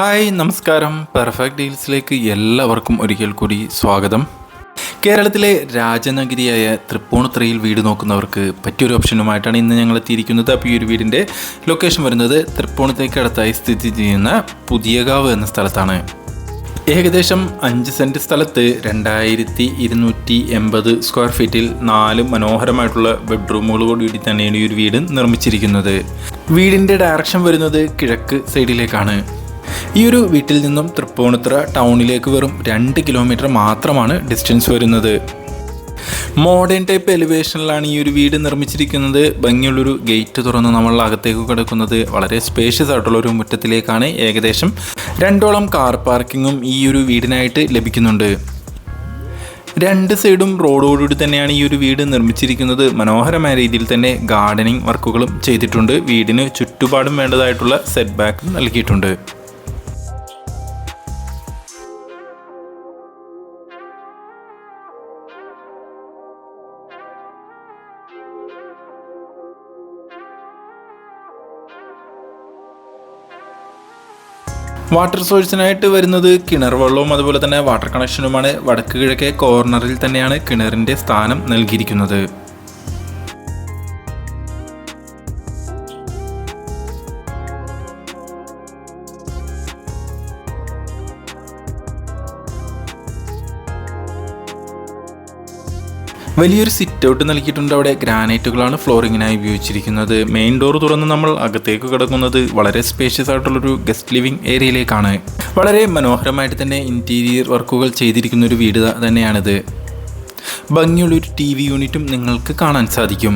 Hi നമസ്കാരം. Perfect ഡീൽസിലേക്ക് എല്ലാവർക്കും ഒരിക്കൽ കൂടി സ്വാഗതം. കേരളത്തിലെ രാജനഗരിയായ തൃപ്പൂണിത്തുറയിൽ വീട് നോക്കുന്നവർക്ക് പറ്റിയൊരു ഓപ്ഷനുമായിട്ടാണ് ഇന്ന് ഞങ്ങൾ എത്തിയിരിക്കുന്നത്. അപ്പോൾ ഈ ഒരു വീടിന്റെ ലൊക്കേഷൻ വരുന്നത് തൃപ്പൂണിത്തേക്ക് അടുത്തായി സ്ഥിതി ചെയ്യുന്ന പുതിയകാവ് എന്ന സ്ഥലത്താണ്. ഏകദേശം അഞ്ച് സെന്റ് സ്ഥലത്ത് രണ്ടായിരത്തി ഇരുന്നൂറ്റി എൺപത് സ്ക്വയർ ഫീറ്റിൽ നാല് മനോഹരമായിട്ടുള്ള ബെഡ്റൂമുകളോട് കൂടി തന്നെയാണ് ഈ ഒരു വീട് നിർമ്മിച്ചിരിക്കുന്നത്. വീടിന്റെ ഡയറക്ഷൻ വരുന്നത് കിഴക്ക് സൈഡിലേക്കാണ് ഈ ഒരു വീട്ടിൽ നിന്നും തൃപ്പൂണിത്തുറ ടൗണിലേക്ക് വെറും രണ്ട് കിലോമീറ്റർ മാത്രമാണ് ഡിസ്റ്റൻസ് വരുന്നത്. മോഡേൺ ടൈപ്പ് എലിവേഷനിലാണ് ഈ ഒരു വീട് നിർമ്മിച്ചിരിക്കുന്നത്. ഭംഗിയുള്ളൊരു ഗേറ്റ് തുറന്ന് നമ്മൾ അകത്തേക്ക് കിടക്കുന്നത്. വളരെ സ്പേഷ്യസ് ആയിട്ടുള്ള ഒരു മുറ്റത്തിലേക്കാണ് ഏകദേശം രണ്ടോളം കാർ പാർക്കിങ്ങും ഈ ഒരു വീടിനായിട്ട് ലഭിക്കുന്നുണ്ട്. രണ്ട് സൈഡും റോഡോടുകൂടി തന്നെയാണ് ഈ ഒരു വീട് നിർമ്മിച്ചിരിക്കുന്നത്. മനോഹരമായ രീതിയിൽ തന്നെ ഗാർഡനിങ് വർക്കുകളും ചെയ്തിട്ടുണ്ട്. വീടിന് ചുറ്റുപാടും വേണ്ടതായിട്ടുള്ള സെറ്റ് ബാക്കും നൽകിയിട്ടുണ്ട്. വാട്ടർ സോഴ്സിനായിട്ട് വരുന്നത് കിണർ വെള്ളവും അതുപോലെ തന്നെ വാട്ടർ കണക്ഷനുമാണ്. വടക്ക് കിഴക്കേ കോർണറിൽ തന്നെയാണ് കിണറിന്റെ സ്ഥാനം നൽകിയിരിക്കുന്നത്. വലിയൊരു സിറ്റ് ഔട്ട് നൽകിയിട്ടുണ്ട് അവിടെ. ഗ്രാനൈറ്റുകളാണ് ഫ്ലോറിങ്ങിനായി ഉപയോഗിച്ചിരിക്കുന്നത്. മെയിൻ ഡോർ തുറന്ന് നമ്മൾ അകത്തേക്ക് കിടക്കുന്നത് വളരെ സ്പേഷ്യസ് ആയിട്ടുള്ളൊരു ഗസ്റ്റ് ലിവിംഗ് ഏരിയയിലേക്കാണ്. വളരെ മനോഹരമായിട്ട് തന്നെ ഇന്റീരിയർ വർക്കുകൾ ചെയ്തിരിക്കുന്ന ഒരു വീട് തന്നെയാണിത്. ഭംഗിയുള്ളൊരു ടി വി യൂണിറ്റും നിങ്ങൾക്ക് കാണാൻ സാധിക്കും.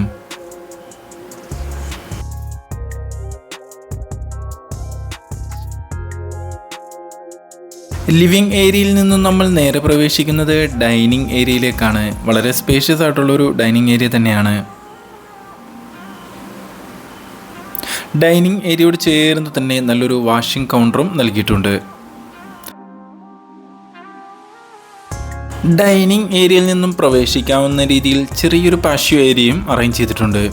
ലിവിംഗ് ഏരിയയിൽ നിന്നും നമ്മൾ നേരെ പ്രവേശിക്കുന്നത് ഡൈനിങ് ഏരിയയിലേക്കാണ്. വളരെ സ്പേഷ്യസ് ആയിട്ടുള്ളൊരു ഡൈനിങ് ഏരിയ തന്നെയാണ്. ഡൈനിങ് ഏരിയയോട് ചേർന്ന് തന്നെ നല്ലൊരു വാഷിംഗ് കൗണ്ടറും നൽകിയിട്ടുണ്ട്. ഡൈനിങ് ഏരിയയിൽ നിന്നും പ്രവേശിക്കാവുന്ന രീതിയിൽ ചെറിയൊരു പാഷ്യോ ഏരിയയും അറേഞ്ച് ചെയ്തിട്ടുണ്ട്.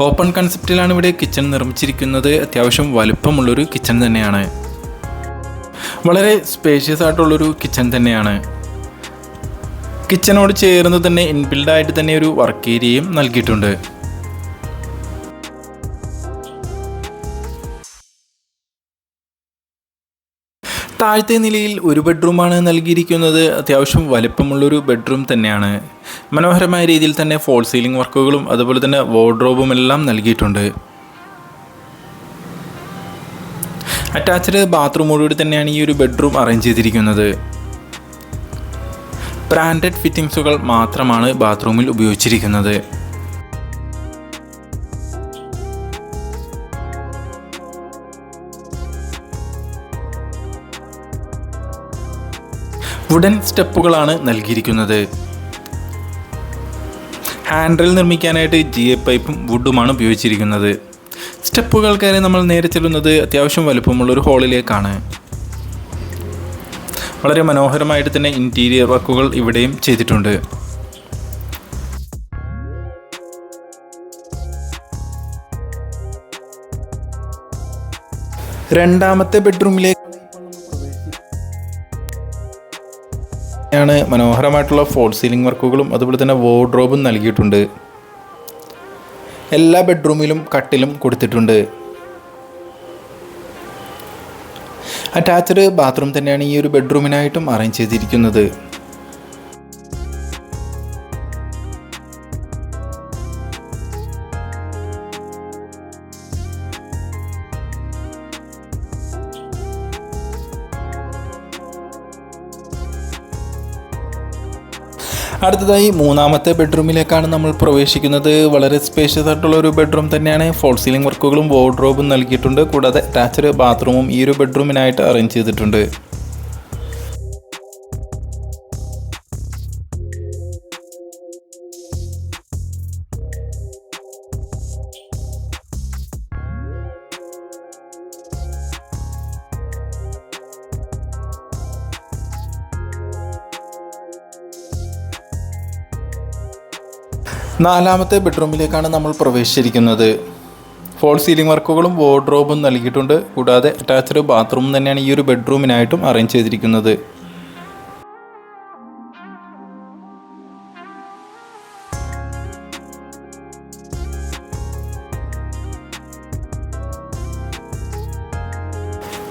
ഓപ്പൺ കൺസെപ്റ്റിലാണ് ഇവിടെ കിച്ചൺ നിർമ്മിച്ചിരിക്കുന്നത്. അത്യാവശ്യം വലുപ്പമുള്ളൊരു കിച്ചൺ തന്നെയാണ്. വളരെ സ്പേഷ്യസ് ആയിട്ടുള്ളൊരു കിച്ചൺ തന്നെയാണ്. കിച്ചനോട് ചേർന്ന് തന്നെ ഇൻബിൽഡ് ആയിട്ട് തന്നെ ഒരു വർക്ക് ഏരിയയും നൽകിയിട്ടുണ്ട്. താഴത്തെ നിലയിൽ ഒരു ബെഡ്റൂമാണ് നൽകിയിരിക്കുന്നത്. അത്യാവശ്യം വലിപ്പമുള്ളൊരു ബെഡ്റൂം തന്നെയാണ്. മനോഹരമായ രീതിയിൽ തന്നെ ഫോൾ സീലിംഗ് വർക്കുകളും അതുപോലെ തന്നെ വാർഡ്രോബും എല്ലാം നൽകിയിട്ടുണ്ട്. അറ്റാച്ച്ഡ് ബാത്റൂമോടുകൂടി തന്നെയാണ് ഈ ഒരു ബെഡ്റൂം അറേഞ്ച് ചെയ്തിരിക്കുന്നത്. ബ്രാൻഡഡ് ഫിറ്റിംഗ്സുകൾ മാത്രമാണ് ബാത്റൂമിൽ ഉപയോഗിച്ചിരിക്കുന്നത്. വുഡൻ സ്റ്റെപ്പുകളാണ് നൽകിയിരിക്കുന്നത്. ഹാൻഡിൽ നിർമ്മിക്കാനായിട്ട് ജി എ പൈപ്പും വുഡുമാണ് ഉപയോഗിച്ചിരിക്കുന്നത്. സ്റ്റെപ്പുകൾ കയറി നമ്മൾ നേരെ ചെല്ലുന്നത് അത്യാവശ്യം വലുപ്പമുള്ള ഒരു ഹാളിലേക്കാണ്. വളരെ മനോഹരമായിട്ട് തന്നെ ഇന്റീരിയർ വർക്കുകൾ ഇവിടെയും ചെയ്തിട്ടുണ്ട്. രണ്ടാമത്തെ ബെഡ്റൂമിലേക്ക് ആണ് മനോഹരമായിട്ടുള്ള ഫോൾ സീലിംഗ് വർക്കുകളും അതുപോലെ തന്നെ വാർഡ്രോബും നൽകിയിട്ടുണ്ട്. എല്ലാ ബെഡ്റൂമിലും കട്ടിലും കൊടുത്തിട്ടുണ്ട്. അറ്റാച്ച്ഡ് ബാത്റൂം തന്നെയാണ് ഈ ഒരു ബെഡ്റൂമിനായിട്ടും അറേഞ്ച് ചെയ്തിരിക്കുന്നത്. അടുത്തതായി മൂന്നാമത്തെ ബെഡ്റൂമിലേക്കാണ് നമ്മൾ പ്രവേശിക്കുന്നത്. വളരെ സ്പേഷ്യസ് ആയിട്ടുള്ള ഒരു ബെഡ്റൂം തന്നെയാണ്. ഫോൾ സീലിംഗ് വർക്കുകളും വാർഡ്രോബും നൽകിയിട്ടുണ്ട്. കൂടാതെ അറ്റാച്ച്ഡ് ബാത്റൂമും ഈ ഒരു ബെഡ്റൂമിനായിട്ട് അറേഞ്ച് ചെയ്തിട്ടുണ്ട്. നാലാമത്തെ ബെഡ്റൂമിലേക്കാണ് നമ്മൾ പ്രവേശിച്ചിരിക്കുന്നത്. ഫോൾ സീലിംഗ് വർക്കുകളും വാർഡ്രോബും നൽകിയിട്ടുണ്ട്. കൂടാതെ അറ്റാച്ച്ഡ് ബാത്റൂം തന്നെയാണ് ഈ ഒരു ബെഡ്റൂമിനായിട്ടും അറേഞ്ച് ചെയ്തിരിക്കുന്നത്.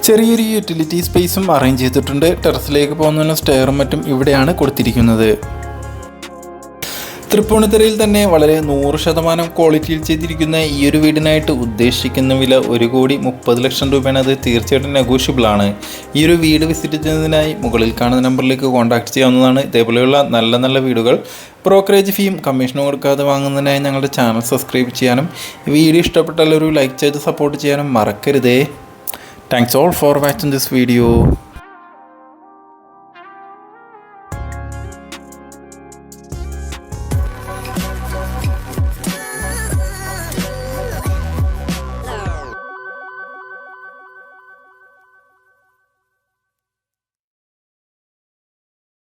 ചെറിയൊരു യൂട്ടിലിറ്റി സ്പേസും അറേഞ്ച് ചെയ്തിട്ടുണ്ട്. ടെറസിലേക്ക് പോകുന്ന സ്റ്റെയറും മറ്റും ഇവിടെയാണ് കൊടുത്തിരിക്കുന്നത്. തൃപ്പൂണിത്തുറയിൽ തന്നെ വളരെ നൂറ് ശതമാനം ക്വാളിറ്റിയിൽ ചെയ്തിരിക്കുന്ന ഈ ഒരു വീടിനായിട്ട് ഉദ്ദേശിക്കുന്ന വില ഒരു കോടി മുപ്പത് ലക്ഷം രൂപയാണ്. അത് തീർച്ചയായിട്ടും നെഗോഷ്യബിൾ ആണ്. ഈ ഒരു വീട് വിസിറ്റ് ചെയ്യുന്നതിനായി മുകളിൽ കാണുന്ന നമ്പറിലേക്ക് കോൺടാക്ട് ചെയ്യാവുന്നതാണ്. ഇതേപോലെയുള്ള നല്ല നല്ല വീടുകൾ ബ്രോക്കറേജ് ഫീയും കമ്മീഷനും കൊടുക്കാതെ വാങ്ങുന്നതിനായി ഞങ്ങളുടെ ചാനൽ സബ്സ്ക്രൈബ് ചെയ്യാനും വീഡിയോ ഇഷ്ടപ്പെട്ടാൽ ഒരു ലൈക്ക് ചെയ്ത് സപ്പോർട്ട് ചെയ്യാനും മറക്കരുതേ. Thanks all for watching this video